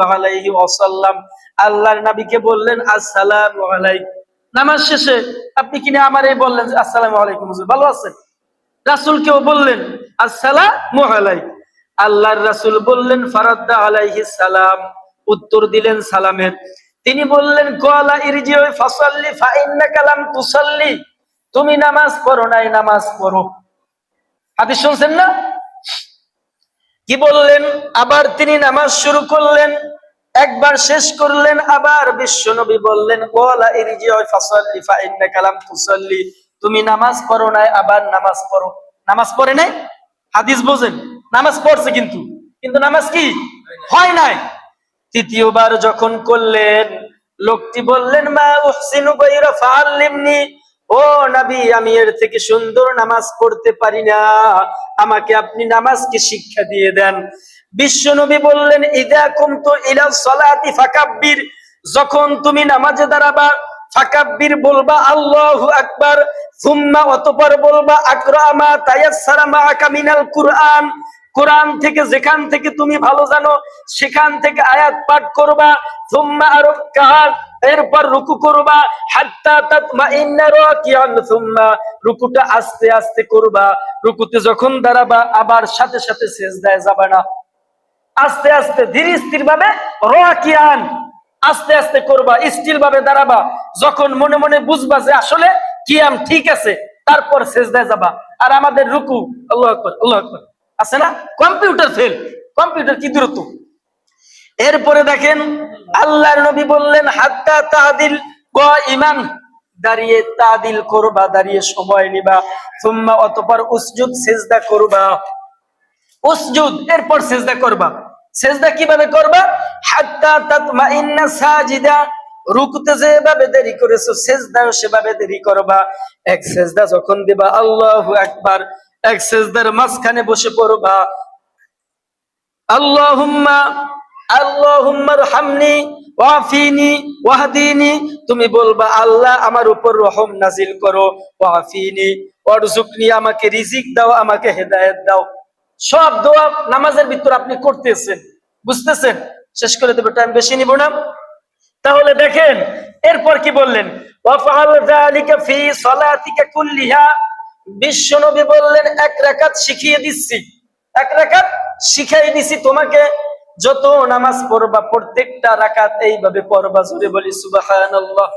আলাইহি আল্লাহর নবীকে বললেন নামাজ শেষে আপনি কিনা বললেন আলাইকুম ভালো আছেন? বললেন আল্লাহর বললেন, ফারাদ্দা আলাইহিস সালাম। উত্তর দিলেন সালামের। তিনি বললেন কলা তুসাল্লি। তুমি নামাজ পড়ো নাই, নামাজ পড়ো। হাদিস শুনছেন না? কি বললেন? আবার তিনি নামাজ শুরু করলেন, একবার শেষ করলেন, আবার বললেন ইন্নাকা লাম তুসাল্লি। তুমি নামাজ পড়ো নাই, আবার নামাজ পড়ো। নামাজ পড়ে নাই? হাদিস বোঝেন, নামাজ পড়ছে কিন্তু। কিন্তু নামাজ কি? হয় নাই। তৃতীয়বার যখন করলেন, লোকটি বললেন, মা উহসিনু গায়রা ফাআল্লিমনি। ও নবী, আমি এর থেকে সুন্দর নামাজ পড়তে পারি না। আমাকে আপনি নামাজকে শিক্ষা দিয়ে দেন। বিশ্ব নবী বললেন, ইদা কুমতু ইলা সলাতি ফাকাব্বির। যখন তুমি নামাজে দাঁড়াবা, ফাকাব্বির বলবা, আল্লাহু আকবার। সুম্মা অতঃপর বলবা, আকরা মা তায়াসসারা মাআকা মিনাল কুরআন। কোরআন থেকে যেখান থেকে তুমি ভালো জানো, সেখান থেকে আয়াত পাঠ করবা, সুম্মা আরক্কা, এরপর রুকু করবা, হাত্তা তাতমাইন্না রাকিয়ান সুম্মা রুকুটা আস্তে আস্তে করবা, রুকুতে যখন দাঁড়াবা, আবার সাথে সাথে সেজদায় যাবা না। আস্তে আস্তে, ধীরে স্থির ভাবে রাকিয়ান আস্তে আস্তে করবা স্টিল ভাবে দাঁড়াবা। যখন মনে মনে বুঝবা যে আসলে কিয়াম ঠিক আছে, তারপর সেজদায় যাবা। আর আমাদের রুকু, আল্লাহ আকবার আল্লাহ আকবার। আছে না? কম্পিউটার ফেল কম্পিউটার কি দূরত্ব? এরপরে দেখেন, আল্লাহর নবী বললেন, হাত্তা তাদিল ক ইমান দাঁড়িয়ে তাদিল করবা, দাঁড়িয়ে সময় নিবা। সুম্মা অতপর উসজুদ, সেজদা করবা। উসজুদ, এরপর সেজদা করবা। সেজদা কীভাবে করবা? হাত্তা তাতমাইন্না সাজিদা। রুকুতে যেভাবে দেরি করেছ সেজদাও সেভাবে দেরি করবা। এক সেজদা যখন দিবা, আল্লাহু আকবার, এক সেজদার মাঝখানে বসে পড়বা। আল্লাহুম্মা আল্লাহুম্মা রহামনি, ওয়াফিনি, ওয়াহদিনি, তুমি বলবা, আল্লাহ আমার উপর রহম নাজিল করো, ওয়াফিনি ওয়ারজুকনি আমাকে রিজিক দাও, আমাকে হেদায়েত দাও। সব দোয়া নামাজের ভিতর আপনি করতেছেন, বুঝতেছেন? শেষ করে দেবে, টাইম বেশি নিব না। তাহলে দেখেন, এরপর কি বললেন? বিশ্বনবী বললেন, এক রাকাত শিখিয়ে দিচ্ছি। এক রেখাত শিখাই দিছি তোমাকে। যত নামাজ পড়বা, প্রত্যেকটা রাকাত এইভাবে পড়বা জুড়ে বলি, সুবহানাল্লাহ।